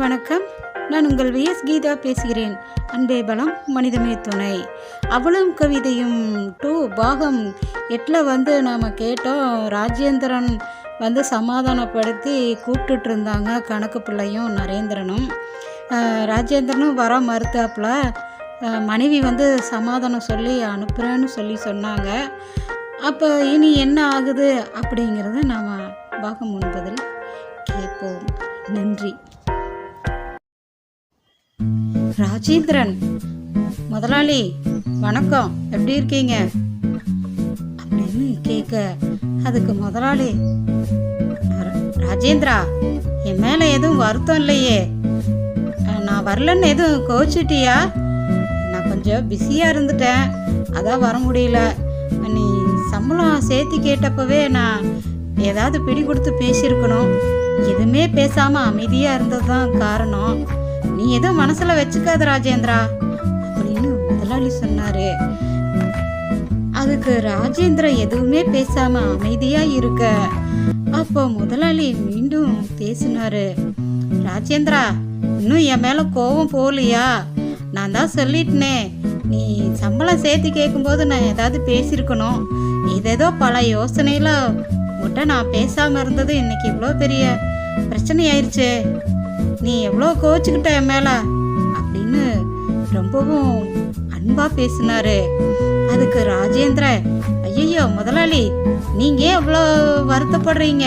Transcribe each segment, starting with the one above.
வணக்கம். நான் உங்கள் விஎஸ் கீதா பேசுகிறேன். அன்பே பலம் மனிதமே துணை. அவளும் கவிதையும் டூ பாகம் எட்டில் வந்து நாம் கேட்டோம் ராஜேந்திரன் வந்து சமாதானப்படுத்தி கூப்பிட்டுட்டு இருந்தாங்க கணக்கு பிள்ளையும் நரேந்திரனும். ராஜேந்திரனும் வர மறுத்தாப்புல மனைவி வந்து சமாதானம் சொல்லி அனுப்புகிறேன்னு சொல்லி சொன்னாங்க. அப்போ இனி என்ன ஆகுது அப்படிங்கிறத நாம் பாகம் ஒன்பதில் கேட்போம். நன்றி. ராஜேந்திரன். முதலாளி வணக்கம். எப்படி இருக்கீங்க? அப்படின்னு கேட்க அதுக்கு முதலாளி ராஜேந்திரா என் மேல எதுவும் வருத்தம் இல்லையே. நான் வரலன்னு எதுவும் கோச்சிட்டியா நான் கொஞ்சம் பிஸியாக இருந்துட்டேன். அதான் வர முடியல. நீ சம்பளம் சேர்த்து கேட்டப்பவே நான் ஏதாவது பிடி கொடுத்து பேசியிருக்கணும். எதுவுமே பேசாம அமைதியா இருந்தது தான் காரணம். நீ எதுவும் மனசுல வச்சுக்காத ராஜேந்திரா அப்படின்னு முதலாளி சொன்னாரு. அதுக்கு ராஜேந்திரா எதுவுமே பேசாம அமைதியா இருக்க. அப்போ முதலாளி மீண்டும் பேசினாரு. ராஜேந்திரா இன்னும் என் மேல கோபம் போகலையா? நான் தான் சொல்லிட்டனே. நீ சம்பளம் சேர்த்து கேட்கும்போது நான் ஏதாவது பேசியிருக்கணும். ஏதேதோ பல யோசனையில உன்கிட்ட நான் பேசாமல் இருந்தது இன்னைக்கு இவ்வளோ பெரிய பிரச்சனை ஆயிடுச்சு நீ எவ்வளோ கோச்சுக்கிட்ட என் மேலே? அப்படின்னு ரொம்பவும் அன்பாக பேசினாரு. அதுக்கு ராஜேந்திர ஐயோ முதலாளி நீங்கள் ஏன் இவ்வளோ வருத்தப்படுறீங்க?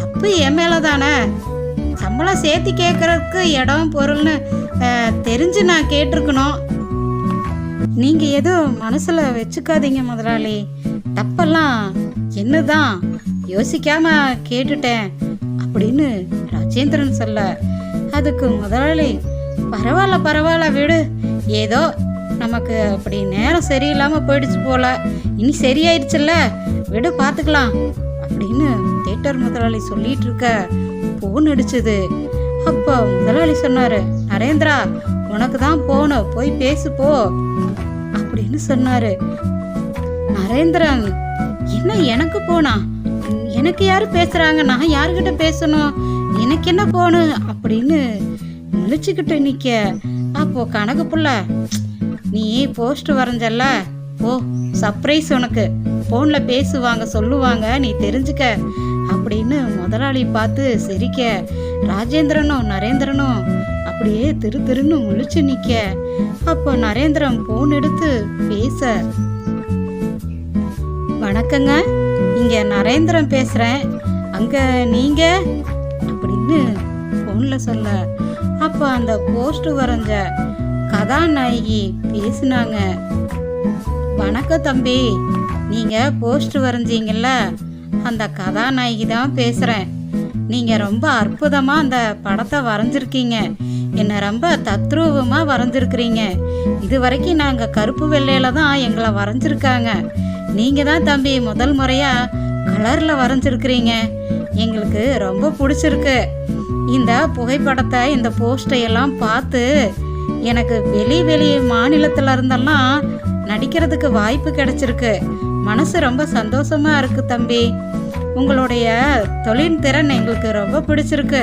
தப்பு என் மேலே தானே. சம்பளம் சேர்த்து கேட்குறதுக்கு இடம் பொருள்னு தெரிஞ்சு நான் கேட்டிருக்கணும். நீங்கள் எதுவும் மனசில் வச்சுக்காதீங்க முதலாளி. தப்பெல்லாம் என்னதான்? யோசிக்காம கேட்டுட்டேன். அப்படின்னு ராஜேந்திரன் சொல்ல அதுக்கு முதலாளி பரவாயில்ல பரவாயில்ல விடு. ஏதோ நமக்கு அப்படி நேரம் சரியில்லாமல் போயிடுச்சு போல. இனி சரியாயிடுச்சுல்ல? விடு பார்த்துக்கலாம் அப்படின்னு தேட்டர் முதலாளி சொல்லிட்டு இருக்க போன் அடிச்சது. அப்போ முதலாளி சொன்னாரு நரேந்திரா உனக்கு தான் போகணும் போய் பேசு போ. அப்படின்னு சொன்னாரு. நரேந்திரன் என்ன எனக்கு போனா எனக்கு யாரு பேசுறாங்க? நான் யாருக்கிட்ட பேசணும்? எனக்கு என்ன போகணும் அப்படின்னு முழிச்சுக்கிட்டு நிக்க. அப்போ கணக்கு புள்ள நீ போஸ்ட் வரைஞ்சல்ல? ஓ சர்ப்ரைஸ் உனக்கு. ஃபோனில் பேசுவாங்க சொல்லுவாங்க நீ தெரிஞ்சுக்க அப்படின்னு முதலாளி பார்த்து சிரிக்க. ராஜேந்திரனும் நரேந்திரனும் அப்படியே திரு திருன்னு முழிச்சு நிக்க. அப்போ நரேந்திரன் ஃபோன் எடுத்து பேச. வணக்கங்க இங்க நரேந்திரன் பேசுறேன். அங்க நீங்க? அப்படின்னு ஃபோனில் சொல்ல. அப்போ அந்த போஸ்ட் வரைஞ்ச கதாநாயகி பேசினாங்க. வணக்கம் தம்பி நீங்கள் போஸ்ட் வரைஞ்சீங்கல்ல? அந்த கதாநாயகி தான் பேசுகிறேன் நீங்கள் ரொம்ப அற்புதமாக அந்த படத்தை வரைஞ்சிருக்கீங்க. என்னை ரொம்ப தத்ரூபமாக வரைஞ்சிருக்கிறீங்க. இது வரைக்கும் நாங்கள் கருப்பு வெள்ளையில தான் எங்களை வரைஞ்சிருக்காங்க. நீங்கள் தான் தம்பி முதல் முறையாக கலரில் வரைஞ்சிருக்கிறீங்க. எங்களுக்கு ரொம்ப பிடிச்சிருக்கு. இந்த புகைப்படத்தை இந்த போஸ்டையெல்லாம் பார்த்து எனக்கு வெளி வெளி மாநிலத்தில் இருந்தெல்லாம் நடிக்கிறதுக்கு வாய்ப்பு கிடைச்சிருக்கு. மனசு ரொம்ப சந்தோஷமா இருக்கு தம்பி. உங்களுடைய தொழில் திறன் எங்களுக்கு ரொம்ப பிடிச்சிருக்கு.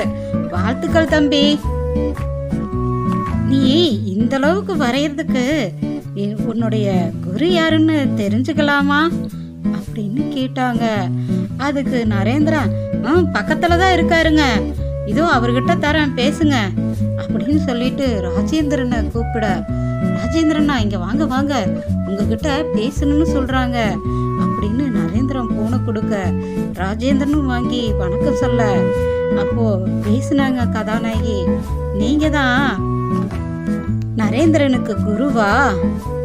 வாழ்த்துக்கள் தம்பி. நீ இந்த அளவுக்கு வரையறதுக்கு உன்னுடைய குரு யாருன்னு தெரிஞ்சுக்கலாமா? அப்படின்னு கேட்டாங்க. அதுக்கு நரேந்திரா பக்கத்துல தான் இருக்காருங்க. இதோ அவர்கிட்ட தரேன் பேசுங்க. அப்படின்னு சொல்லிட்டு ராஜேந்திரனை கூப்பிட ராஜேந்திரனா இங்க வாங்க வாங்க. உங்ககிட்ட பேசணும்னு சொல்றாங்க. அப்படின்னு நரேந்திரன் போனை கொடுக்க ராஜேந்திரனும் வாங்கி வணக்கம் சொல்ல. அப்போ பேசுனாங்க கதாநாயகி. நீங்க தான் நரேந்திரனுக்கு குருவா?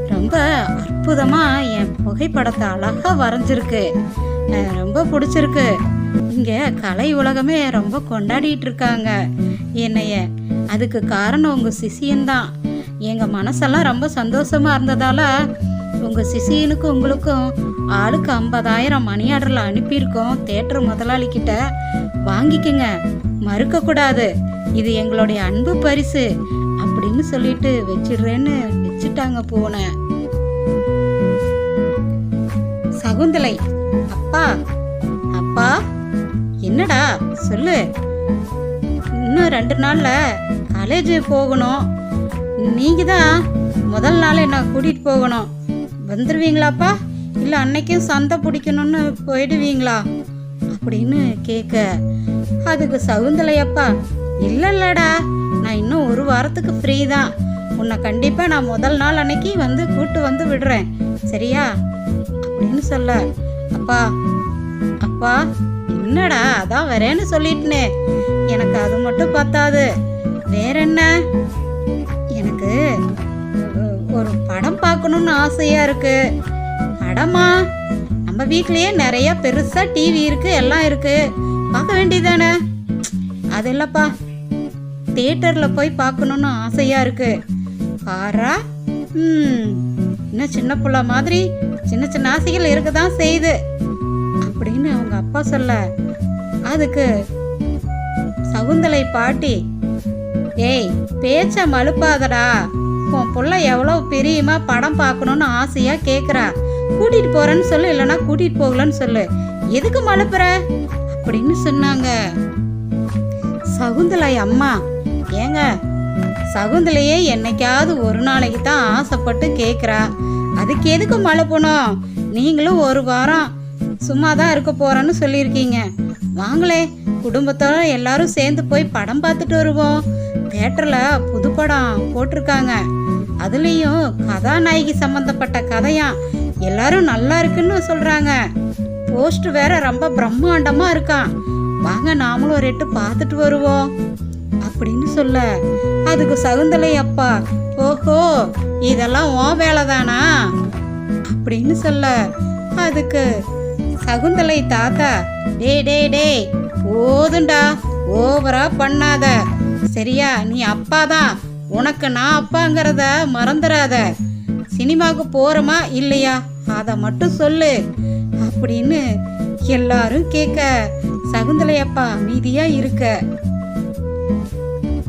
ரொம்ப அற்புதமா என் புகைப்படத்தை அழகா வரைஞ்சிருக்கு. ரொம்ப பிடிச்சிருக்கு. இங்கே கலை உலகமே ரொம்ப கொண்டாடிட்டு இருக்காங்க என்னைய. அதுக்கு காரணம் உங்கள் சிசியன்தான். எங்கள் மனசெல்லாம் ரொம்ப சந்தோஷமாக இருந்ததால் உங்கள் சிசியனுக்கும் உங்களுக்கும் ஆளுக்கு ஐம்பதாயிரம் மணி ஆர்டரில் அனுப்பியிருக்கோம் தேட்டர் முதலாளிக்கிட்ட வாங்கிக்கங்க. மறுக்கக்கூடாது இது எங்களுடைய அன்பு பரிசு. அப்படின்னு சொல்லிட்டு வச்சிடுறேன்னு வச்சுட்டாங்க போனேன் சகுந்தலை அப்பா. அப்பா? என்னடா? சொல்லு. இன்னும் ரெண்டு நாளில் காலேஜ் போகணும். நீங்கள் தான் முதல் நாள் என்ன கூட்டிகிட்டு போகணும். வந்துடுவீங்களாப்பா இல்லை அன்னைக்கும் சந்தை பிடிக்கணும்னு போயிடுவீங்களா? அப்படின்னு கேட்க அதுக்கு சகுந்தலையப்பா இல்லை இல்லைடா நான் இன்னும் ஒரு வாரத்துக்கு ஃப்ரீ தான். உன்னை கண்டிப்பாக நான் முதல் நாள் அன்னைக்கு வந்து கூட்டு வந்து விடுறேன். சரியா? அப்படின்னு சொல்ல. அப்பா அப்பா என்னடா அதான் வரேன்னு சொல்லிட்டுனே. எனக்கு அது மட்டும் பத்தாது. வேற என்ன? எனக்கு ஒரு படம் பார்க்கணும்னு ஆசையா இருக்கு. படமா நம்ம வீட்லயே நிறைய பெருசா டிவி இருக்கு எல்லாம் இருக்கு. பார்க்க வேண்டியதானே அது இல்லப்பா. தியேட்டர்ல போய் பார்க்கணும்னு ஆசையா இருக்கு. பாரா? ம் இன்னும் சின்ன புள்ள மாதிரி சின்ன சின்ன ஆசைகள் இருக்க தான் செய்யுது. அப்படின்னு அவங்க அப்பா சொல்ல அதுக்கு சகுந்தலை பாட்டி ஏய் பேச்ச மழுப்பாதடா. உன் புள்ள எவ்வளோ பிரியமா படம் பார்க்கணும்னு ஆசையா கேட்குறா கூட்டிட்டு போறேன்னு சொல்லு இல்லைன்னா கூட்டிட்டு போகலன்னு சொல்லு. எதுக்கு மழுப்புற? அப்படின்னு சொன்னாங்க. சகுந்தலை அம்மா ஏங்க சகுந்தலையே என்னைக்காவது ஒரு நாளைக்கு தான் ஆசைப்பட்டு கேட்குறா அதுக்கு எதுக்கு மழுப்பணும்? நீங்களும் ஒரு வாரம் சும்மா தான் இருக்க போறேன்னு சொல்லியிருக்கீங்க. வாங்களே குடும்பத்தோட எல்லாரும் சேர்ந்து போய் படம் பார்த்துட்டு வருவோம். தேட்டரில் புது படம் போட்டிருக்காங்க. அதுலேயும் கதாநாயகி சம்மந்தப்பட்ட கதையா எல்லாரும் நல்லா இருக்குன்னு சொல்கிறாங்க போஸ்ட் வேற ரொம்ப பிரம்மாண்டமாக இருக்கான். வாங்க நாமளும் ஒரு எட்டு பார்த்துட்டு வருவோம். அப்படின்னு சொல்ல அதுக்கு சகுந்தலை அப்பா ஓஹோ இதெல்லாம் ஓ வேலை தானா அப்படின்னு சொல்ல அதுக்கு சகுந்தலை தாத்தா. டே டே டே போதுண்டா ஓவரா பண்ணாத. சரியா நீ அப்பாதான். உனக்கு நான் அப்பாங்கிறத மறந்துடாத சினிமாவுக்கு போகிறோமா இல்லையா? அதை மட்டும் சொல்லு. அப்படின்னு எல்லாரும் கேட்க சகுந்தலை அப்பா அமைதியா இருக்க.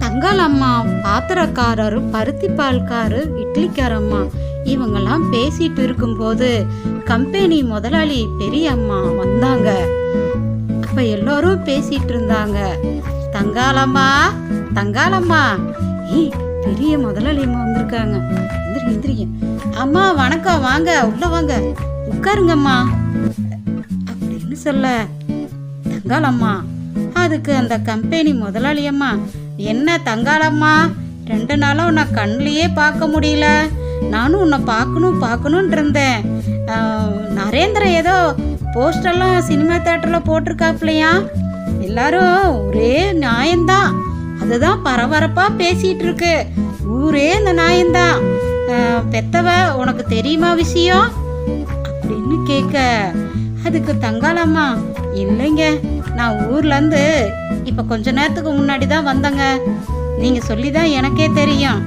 தங்கால் அம்மா பாத்திரக்காரரு பருத்தி பால்காரு இட்லிக்காரம்மா இவங்கெல்லாம் பேசிட்டு இருக்கும்போது கம்பெனி முதலாளி பெரிய அம்மா வந்தாங்க. அப்ப எல்லாரும் பேசிட்டு இருந்தாங்க. தங்காலம்மா தங்காலம்மா ஏய் பெரிய முதலாளி அம்மா வந்திருக்காங்க. அம்மா வணக்கம். வாங்க உள்ள வாங்க. உட்காருங்கம்மா. அப்படின்னு சொல்ல? தங்காலம்மா அதுக்கு அந்த கம்பெனி முதலாளி அம்மா என்ன தங்காளம்மா? ரெண்டு நாளாக உன்னை கண்ணிலேயே பார்க்க முடியல. நானும் உன்னை பார்க்கணும் பார்க்கணுன்ட்டு இருந்தேன். நரேந்திர ஏதோ போஸ்டர்லாம் சினிமா தேட்டரில் போட்டிருக்காப்லையா? எல்லாரும் ஒரே நியாயம்தான் அதுதான் பரபரப்பாக பேசிகிட்டு இருக்கு ஊரே இந்த நியாயம்தான் பெத்தவ உனக்கு தெரியுமா விஷயம்? அப்படின்னு கேட்க அதுக்கு தங்காளம்மா இல்லைங்க. நான் ஊர்லேருந்து இப்போ கொஞ்ச நேரத்துக்கு முன்னாடி தான் வந்தேங்க. நீங்கள் சொல்லி தான் எனக்கே தெரியும்.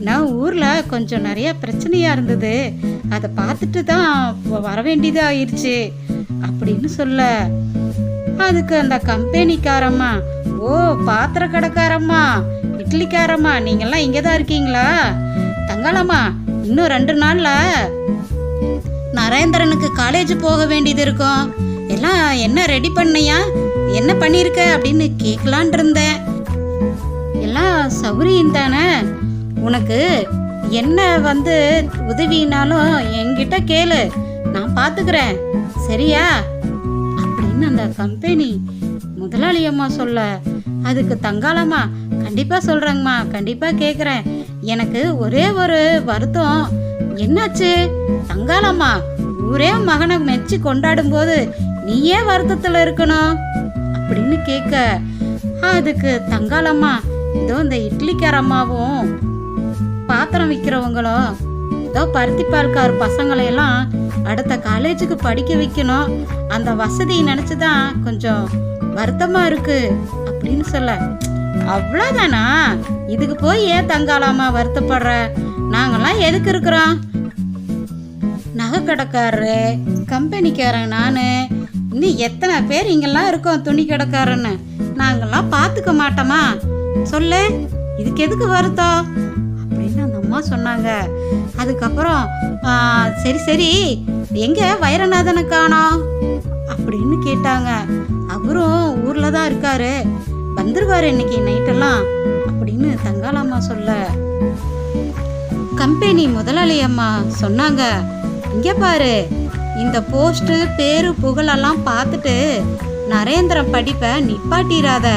நான் ஊரில் கொஞ்சம் நிறையா பிரச்சனையாக இருந்தது. அதை பார்த்துட்டு தான் வர வேண்டியதாக ஆயிடுச்சு. அப்படின்னு சொல்ல. அதுக்கு அந்த கம்பெனிக்காரம்மா ஓ பாத்திர கடைக்காரம்மா இட்லிக்காரம்மா நீங்கள்லாம் இங்கே தான் இருக்கீங்களா? தங்காளம்மா இன்னும் ரெண்டு நாளில் நரேந்திரனுக்கு காலேஜ் போக வேண்டியது இருக்கும். எல்லாம் என்ன ரெடி பண்ணியா? என்ன பண்ணியிருக்க? அப்படின்னு கேட்கலான் இருந்தேன். எல்லாம் சௌரியம் தானே? உனக்கு என்ன வந்து உதவினாலும் என்கிட்ட கேளு. நான் பார்த்துக்கிறேன் சரியா? அப்படின்னு அந்த கம்பெனி முதலாளி அம்மா சொல்ல. அதுக்கு தங்காளம்மா கண்டிப்பாக சொல்கிறேங்கம்மா கண்டிப்பாக கேட்குறேன் எனக்கு ஒரே ஒரு வருத்தம். என்னாச்சு? தங்காளம்மா ஊரே மகனை மெச்சி கொண்டாடும் போது நீயே வருத்தத்தில் இருக்கணும். அப்படின்னு கேட்க அதுக்கு தங்காளம்மா இதோ இந்த இட்லிக்காரம்மாவும் பாத்திரம் விற்கிறவங்களோ ஏதோ பருத்தி பால்கார் பசங்களையெல்லாம் அடுத்த காலேஜுக்கு படிக்க வைக்கணும். அந்த வசதியை நினச்சி தான் கொஞ்சம் வருத்தமாக இருக்கு அப்படின்னு சொல்ல. அவ்வளோதானா இதுக்கு போய் ஏன் தங்காலாமா வருத்தப்படுற? நாங்கெல்லாம் எதுக்கு இருக்கிறோம்? நகை கடைக்காரரு கம்பெனிக்காரன் நான். இன்னும் எத்தனை பேர் இங்கெல்லாம் இருக்கோம் துணி கடைக்காரன்னு. நாங்கள்லாம் பார்த்துக்க மாட்டோமா? சொல்லு. இதுக்கு எதுக்கு வருத்தம்? அம்மா சொன்னாங்க. அதுக்கப்புறம் சரி சரி எங்கே வைரநாதனை காணோம் அப்படின்னு கேட்டாங்க. அவரும் ஊர்ல தான் இருக்காரு. வந்துருவார் இன்னைக்கு நைட்டெல்லாம் அப்படின்னு தங்காளம்மா சொல்ல. கம்பெனி முதலாளி அம்மா சொன்னாங்க. இங்கே பாரு இந்த போஸ்ட்டு பேரு புகழெல்லாம் பார்த்துட்டு நரேந்திரன் படிப்பை நிப்பாட்டிராத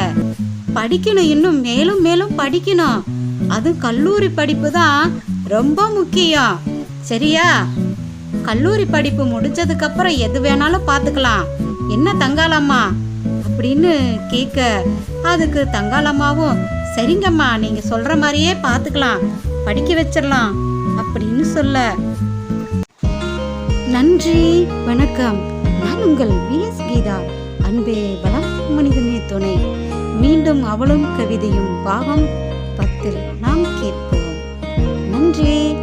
படிக்கணும் இன்னும் மேலும் மேலும் படிக்கணும். அது கல்லூரி படிப்பு தான் ரொம்ப முக்கியம். சரியா? கல்லூரி படிப்பு முடிஞ்சதுக்கு அப்புறம் எது வேணாலும் பார்த்துக்கலாம். என்ன தங்காளம்மா? அப்படின்னு கேட்க அதுக்கு தங்காளம்மாவும் சரிங்கம்மா நீங்க சொல்ற மாதிரியே பார்த்துக்கலாம். படிக்க வச்சிடலாம் அப்படின்னு சொல்ல. நன்றி வணக்கம். நான் உங்கள் விஎஸ் கீதா அன்பே வளம் மனிதனே துணை. மீண்டும் அவளும் கவிதையும் பாகம் பத்தில் நாம் கேட்போம். நன்றி.